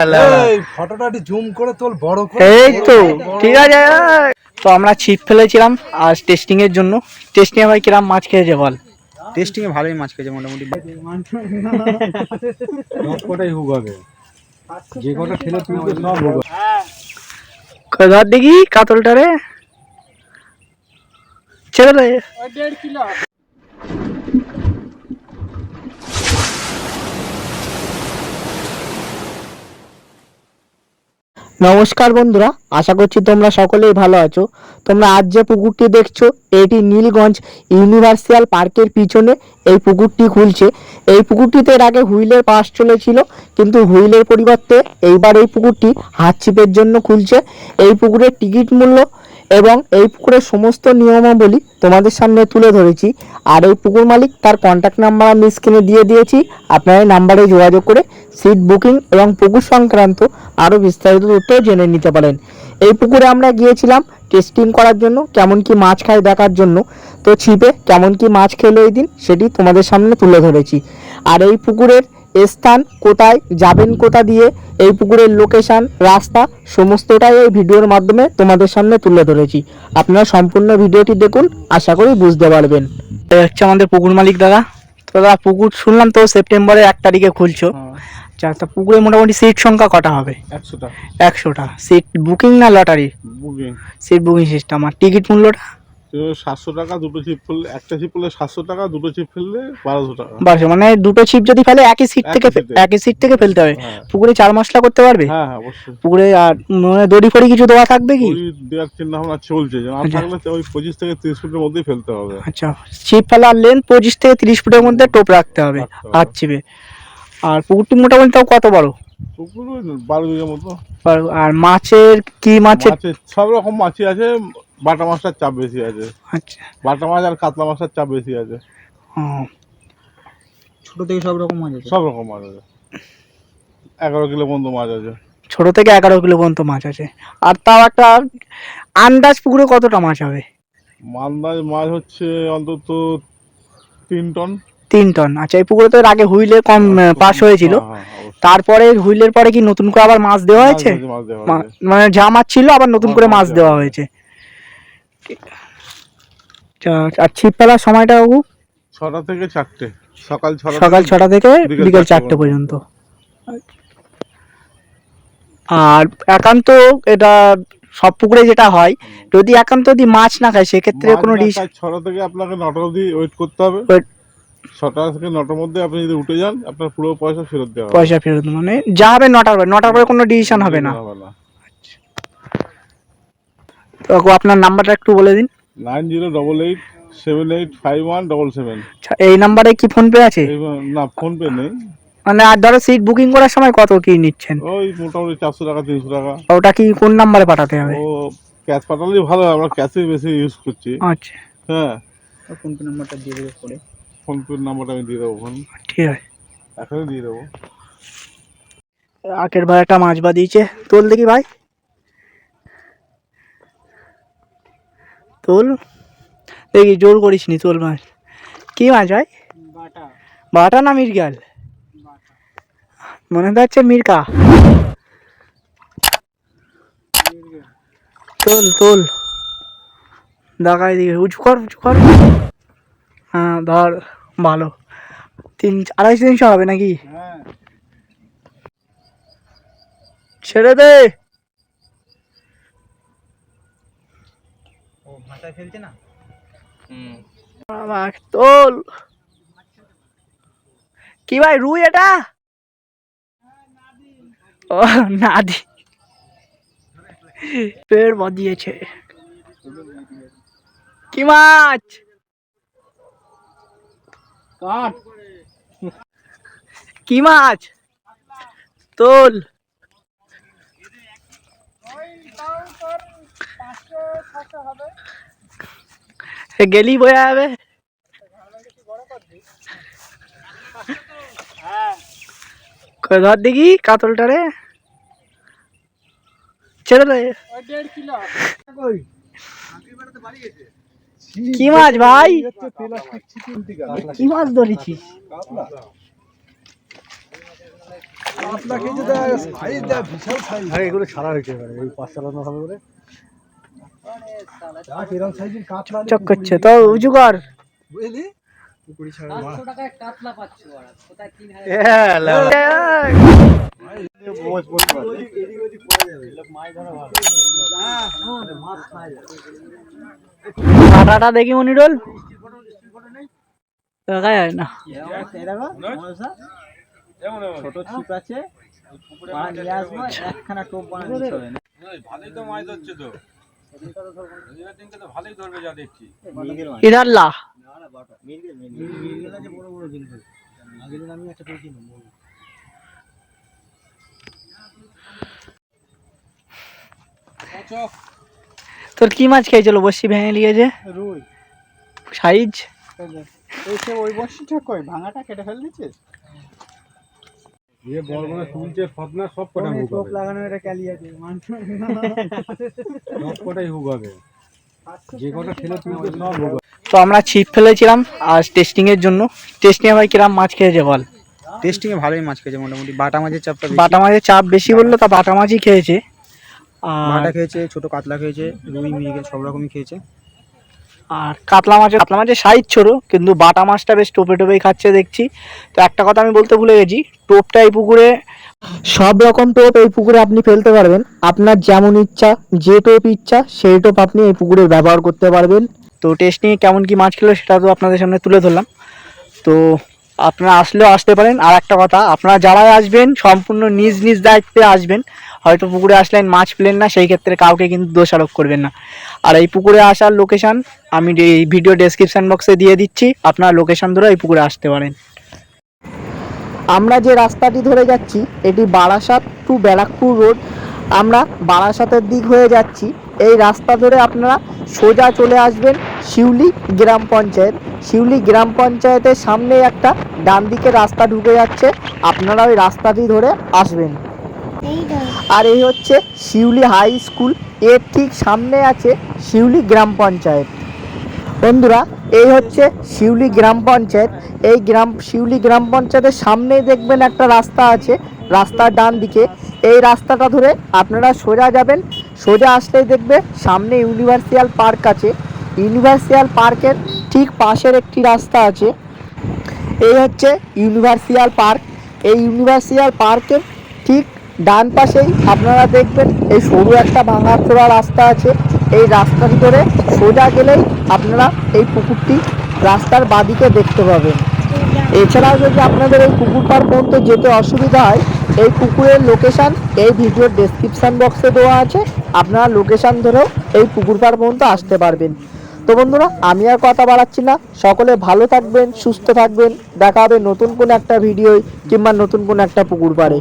এই ফটোটা জুম করে তোর বড় করে। এই তো ঠিক আছে তো আমরা ছিপ ফেলেছিলাম আর টেস্টিং এর জন্য। টেস্টিং এ ভাই কিরাম মাছ খেয়েছে বল? টেস্টিং এ ভালোই মাছ খেয়েছে মোটামুটি। সব হুক হবে যে কটা ঠেলে তুলবে সব হুক ধর দেখি কাতলটা রে। ছেড়ে দে। নমস্কার বন্ধুরা, আশা করছি তোমরা সকলেই ভালো আছো। তোমরা আজ যে পুকুরটি দেখছ, এটি নীলগঞ্জ ইউনিভার্সিয়াল পার্কের পিছনে এই পুকুরটি খুলছে। এই পুকুরটিতে এর আগে হুইলের পাস চলেছিল, কিন্তু হুইলের পরিবর্তে এইবার এই পুকুরটি হাত ছিপের জন্য খুলছে। এই পুকুরের টিকিট মূল্য এবং এই পুকুরের সমস্ত নিয়মাবলী তোমাদের সামনে তুলে ধরেছি। আর এই পুকুর মালিক তার কন্ট্যাক্ট নাম্বার আমি স্ক্রিনে দিয়ে দিয়েছি। আপনারা এই নাম্বারে যোগাযোগ করে সিট বুকিং এবং পুকুর সংক্রান্ত আরও বিস্তারিত তথ্য জেনে নিতে পারেন। এই পুকুরে আমরা গিয়েছিলাম টেস্টিং করার জন্য, কেমন কি মাছ খায় দেখার জন্য। তো ছিপে কেমন কি মাছ খেলো এই দিন সেটি তোমাদের সামনে তুলে ধরেছি। আর এই পুকুরের স্থান কোথায় যাবেন কোথা দিয়ে এই পুকুরের লোকেশন রাস্তা সমস্তটাই এই ভিডিওর মাধ্যমে তোমাদের সামনে তুলে ধরেছি। আপনারা সম্পূর্ণ ভিডিওটি দেখুন আশা করি বুঝতে পারবেন। এই হচ্ছে আমাদের পুকুর মালিক দাদা। তো দাদা পুকুর শুনলাম তো সেপ্টেম্বরের এক তারিখে খুলছো। আচ্ছা তা পুকুরে মোটামুটি সিট সংখ্যা কটা হবে? একশোটা। একশোটা। সিট বুকিং না lottery booking seat booking system আর টিকিট মূল্যটা? সাতশো টাকা দুটো চিপ ফেললে একটা চিপ ফেললে সাতশো টাকা দুটো চিপ ফেললে বারোশো টাকা। বারোশো মানে দুটো ছিপ যদি ফেলে একই সিট থেকে একই সিট থেকে ফেলতে হবে হ্যাঁ। পুকুরে চার মশলা করতে পারবে? হ্যাঁ হ্যাঁ অবশ্যই। পুকুরে আর মানে দড়ি ফড়ি কিছু দেওয়া থাকবে কি? দেওয়ার চিন্তা ভাবনা চলছে। না আচ্ছা। থাকলে ওই পঁচিশ থেকে তিরিশ ফুটের মধ্যেই ফেলতে হবে। আচ্ছা ছিপ ফেলার লেন্থ পঁচিশ থেকে তিরিশ ফুটের মধ্যে টোপ রাখতে হবে আর ছিপে আর পুকুরটি মোটামুটি তাও কত বড়? পুকুর বারো বিঘের মতো। আর- আর মাছের কি মাছের? সব রকম মাছই আছে। বাটা মাছটার চাপ বেশি আছে। আচ্ছা। বাটা মাছ আর কাতলা মাছটার চাপ বেশি আছে। ছোট থেকে সব রকম মাছ আছে? সব রকম মাছ আছে। এগারো কিলো পর্যন্ত মাছ আছে। ছোট থেকে এগারো কিলো পর্যন্ত মাছ আছে। আর তাও একটা আন্দাজ পুকুরে কতটা মাছ হবে? মালদায় মাছ হচ্ছে অন্তত তিন টন। তিন টন। আচ্ছা এই পুকুরে তো এর আগে হুইলে কম পাস হয়েছিল। হ্যাঁ, হ্যাঁ। তারপরে হুইলের পরে কি নতুন করে আবার মাছ দেওয়া হয়েছে। মানে যা মাছ ছিল আবার নতুন করে মাছ দেওয়া হয়েছে। আর ছিপ ফেলার সময়টা বাবু? ছটা থেকে চারটে। সকাল ছটা সকাল ছটা থেকে বিকেল চারটে পর্যন্ত। আর একান্ত এটা সব পুকুরে যেটা হয় যদি একান্ত যদি মাছ না খায় সেক্ষেত্রে কোনো ডিশ ছটা থেকে আপনাকে নটা অবধি ওয়েট করতে হবে. ছটা থেকে নটার মধ্যে আপনি যদি উঠে যান আপনার পুরো পয়সা ফেরত দেওয়া পয়সা ফেরত মানে যা হবে নটার পরে নটার পরে কোনো ডিসিশন হবে না। কাকু, আপনার নাম্বারটা একটু বলে দিন। Nine zero double eight seven eight five one double seven. আচ্ছা, এই নাম্বারে কি ফোন পে আছে না ফোন পে নেই। মানে আর ধরো সিট বুকিং করার সময় কত কি নিচ্ছেন? ওই মোটামুটি চারশো টাকা তিনশো টাকা। ওটা কি কোন নাম্বারে পাঠাতে হবে? ও ক্যাশ পাঠালেই ভালো হয় আমরা ক্যাশে বেশি ইউজ করছি। আচ্ছা। হ্যাঁ। ফোন পে নাম্বারটা দিয়ে দেবে পরে। ফোন পে নাম্বারটা আমি দিয়ে দেবো ফোন। ঠিক আছে। এখনই দিয়ে দেবো। আখের ভাই একটা মাছ বা দিয়েছে তোল দেখি ভাই। তোল দেখি জোর করিস নি তোল মাছ কি মাছ ভাই? বাটা। না মির্গাল মনে তো হচ্ছে মির্কা তোল তোল দেখাই দিকে উঁচু কর উঁচু কর। হ্যাঁ ধর ভালো। তিন আড়াইশো তিনশো হবে নাকি? হ্যাঁ। ছেড়ে দে। ভাষায় ফেলছে না? বাবা, তোল। কি ভাই রুই এটা? ও নাদি। পেড় বাদিয়েছে কি মাছ? কি মাছ? তোল। এ গেলি বয়া কই ধর দেখি কাতলটারে। ছেড়ে কি মাছ ভাই? কি মাছ ধরেছিস? এগুলো হয়েছে এই পাঁচ চালানো হবে বলে। চক করছে তো উঁচু কর কাটাটা দেখি মনিরুল দেখা যায় না এই দেখো মনসা ছোট ছিপ আছে নিয়ে আসব একখানা টোপ বানানো না ভালোই তো মাছ দিনকে তো। ভালোই ধরবে যা দেখছি। তোর কি মাছ খেয়েছিল বসি ভেঙে নিয়েছে রুই। সাইজ? এই সে ওই বর্ষিটা কই? ভাঙাটা কেটে ফেল দিচ্ছিস বড় তুলছে ফতনা সব কটা হুক টোপ লাগানো এটা ক্যালি আছে মাংস সব কটাই হুক যে কটা ঠেলে তুলছে সব হুক তো আমরা ছিপ ফেলেছিলাম আর টেস্টিং এর জন্য। টেস্টিং এ ভাই কিরাম মাছ খেয়েছে বল? টেস্টিং এ ভালোই মাছ খেয়েছে মোটামুটি। বাটা মাছের চাপটা বাটা মাছের চাপ বেশি বলল তা বাটা মাছই খেয়েছে। বাটা খেয়েছে ছোট কাতলা খেয়েছে রুই মিরগেল সব রকমই খেয়েছে। আর কাতলা মাছের কাতলা মাছের সাইজ ছোট, কিন্তু বাটা মাছটা বেশ টোপে টোপেই খাচ্ছে দেখছি। তো একটা কথা আমি বলতে ভুলে গেছি, টোপটা এই পুকুরে, সব রকম টোপ এই পুকুরে আপনি ফেলতে পারবেন। আপনার যেমন ইচ্ছা, যে টোপ ইচ্ছা, সেই টোপ আপনি এই পুকুরে ব্যবহার করতে পারবেন। তো টেস্ট নিয়ে কেমন কি মাছ খেলো সেটা তো আপনাদের সামনে তুলে ধরলাম। তো আপনারা আসলেও আসতে পারেন। আর একটা কথা, আপনারা যারাই আসবেন, সম্পূর্ণ নিজ নিজ দায়িত্বে আসবেন। হয়তো পুকুরে আসলেন মাছ পেলেন না, সেই ক্ষেত্রে কাউকে কিন্তু দোষারোপ করবেন না। আর এই পুকুরে আসার লোকেশন আমি এই ভিডিও ডেসক্রিপশন বক্সে দিয়ে দিচ্ছি, আপনারা লোকেশন ধরে এই পুকুরে আসতে পারেন। আমরা যে রাস্তাটি ধরে যাচ্ছি, এটি বারাসাত টু ব্যারাকপুর রোড আমরা বারাসাতের দিক হয়ে যাচ্ছি। এই রাস্তা ধরে আপনারা সোজা চলে আসবেন শিউলি গ্রাম পঞ্চায়েত। শিউলি গ্রাম পঞ্চায়েতের সামনে একটা ডান দিকে রাস্তা ঢুকে যাচ্ছে। আপনারা ওই রাস্তাটি ধরে আসবেন। আর এই হচ্ছে শিউলি হাই স্কুল। এর ঠিক সামনে আছে শিউলি গ্রাম পঞ্চায়েত। বন্ধুরা, এই হচ্ছে শিউলি গ্রাম পঞ্চায়েত। এই গ্রাম, শিউলি গ্রাম পঞ্চায়েতের সামনেই দেখবেন একটা রাস্তা আছে, রাস্তার ডান দিকে। এই রাস্তাটা ধরে আপনারা সোজা যাবেন। সোজা আসলেই দেখবে সামনে ইউনিভার্সিয়াল পার্ক আছে। ইউনিভার্সিয়াল পার্কের ঠিক পাশের একটি রাস্তা আছে। এই হচ্ছে ইউনিভার্সিয়াল পার্ক। এই ইউনিভার্সিয়াল পার্কের ডান পাশেই আপনারা দেখবেন এই সরু একটা ভাঙা ভাঙাচোরা রাস্তা আছে। এই রাস্তার ধরে সোজা গেলেই আপনারা এই পুকুরটি রাস্তার বাদিকে দেখতে পাবেন। এছাড়াও যদি আপনাদের এই পুকুর পার পর্যন্ত যেতে অসুবিধা হয়, এই পুকুরের লোকেশন এই ভিডিওর ডেসক্রিপশন বক্সে দেওয়া আছে। আপনারা লোকেশন ধরেও এই পুকুর পার পর্যন্ত আসতে পারবেন। তো বন্ধুরা, আমি আর কথা বাড়াচ্ছি না। সকলে ভালো থাকবেন, সুস্থ থাকবেন। দেখা হবে নতুন কোন একটা ভিডিও কিংবা নতুন কোন একটা পুকুর পাড়ে।